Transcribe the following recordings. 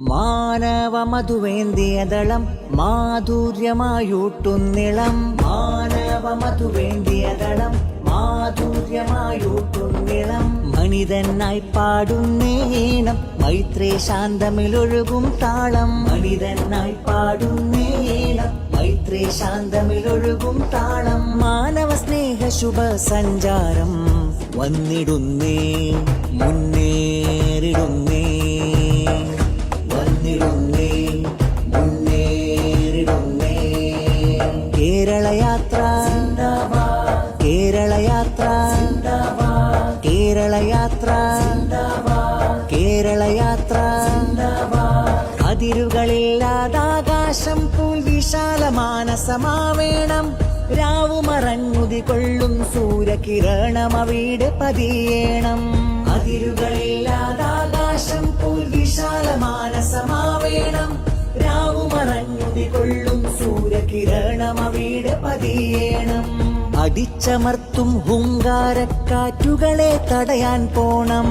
മാനവ മധുവേന്തിയതളം മാധുര്യമായൂട്ടുന്നിളം. മാനവ മധുവേന്തിയതളം മാധുര്യമായൂട്ടുന്നിളം. മണിതനായി പാടുന്നേണം മൈത്രേ ശാന്തമിലൊഴുകും താളം. മണിതനായി പാടുന്നേണം മൈത്രേ ശാന്തമിലൊഴുകും താളം. മാനവ സ്നേഹ ശുഭ സഞ്ചാരം വന്നിടുന്നേ മുന്നേറിടുന്നേ. കേരളയാത്ര. കേരളയാത്ര. അതിരുകളില്ലാതാകാശം പോൽ രാവുമറഞ്ഞുതി കൊള്ളും സൂര്യകിരണം അവിടെ പതിയേണം. അതിരുകളില്ലാതാകാശം പോൽ വിശാലമാനസമാവേണം സൂര്യകിരണം അവിടെ പതിയേണം. അടിച്ചമർത്തും ഹുങ്കാരക്കാറ്റുകളെ തടയാൻ പോണം.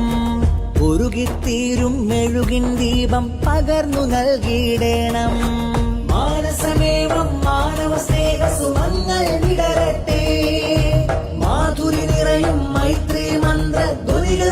ഉരുകിത്തീരും മെഴുകിൻ ദീപം പകർന്നു നൽകിയിടേണം. മാനസമേവം മാനവ സ്നേഹ സുമങ്ങൾ വിടരട്ടെ. മാധുരി നിറയും മൈത്രി മന്ത്ര ധ്വനികൾ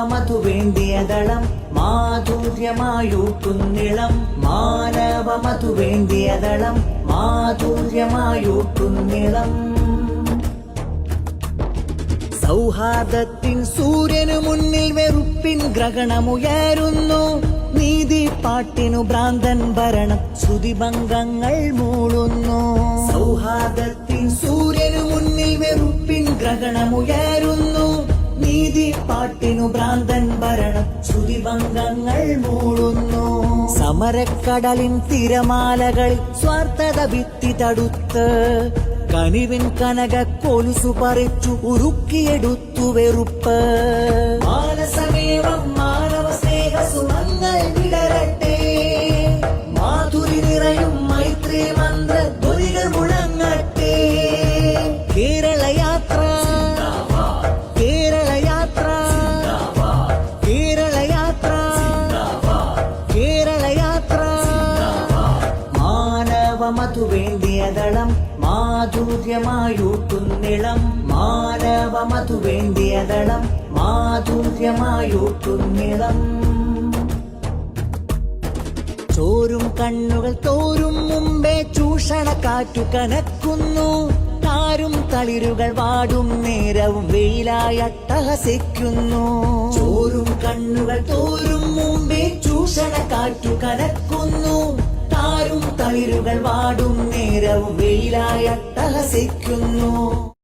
മാനവ മധുവേന്തിയതളം മാധുര്യമായൂട്ടുന്നിളം. മാനവ മധുവേന്തിയതളം മാധുര്യമായൂട്ടുന്നിളം. സൗഹാർദ്ദത്തിൻ സൂര്യനു മുന്നിൽ വെറുപ്പിൻ ഗ്രഹണമുയരുന്നു. നീതി പാട്ടിനു ഭ്രാന്തൻ ഭരണം ശ്രുതിഭംഗങ്ങൾ മൂളുന്നു. സൗഹാർദ്ദത്തിൻ സൂര്യനു മുന്നിൽ വെറുപ്പിൻ ഗ്രഹണമുയരുന്നു. പാട്ടിനു ഭ്രാന്തൻ ഭരണം. ശ്രുതിഭംഗങ്ങൾ മൂളുന്നു സമരക്കടലിൻ തിരമാലകളിൽ സ്വാർത്ഥത ഭിത്തി തടുത്ത്. കനിവിൻ കനക കൊലുസു പറിച്ചു ഉരുക്കിയെടുത്തു വെറുപ്പ്. മാനവ മധുവേന്തിയതളം മാധുര്യമായൂട്ടുന്നിളം. മാനവ മധുവേന്തിയതളം മാധുര്യമായൂട്ടുന്നിളം. ചോരും കണ്ണുകൾ തോരും മുമ്പേ ചൂഷണ കാറ്റു കനക്കുന്നു. താരും തളിരുകൾ വാടും നേരവും വെയിലായട്ടഹസിക്കുന്നു ചോരും കണ്ണുകൾ തോരും മുമ്പേ ചൂഷണ കാറ്റു കനക്കുന്നു. താരും തളിരുകൾ വാടും നേരവും വെയിലായട്ടഹസിക്കുന്നു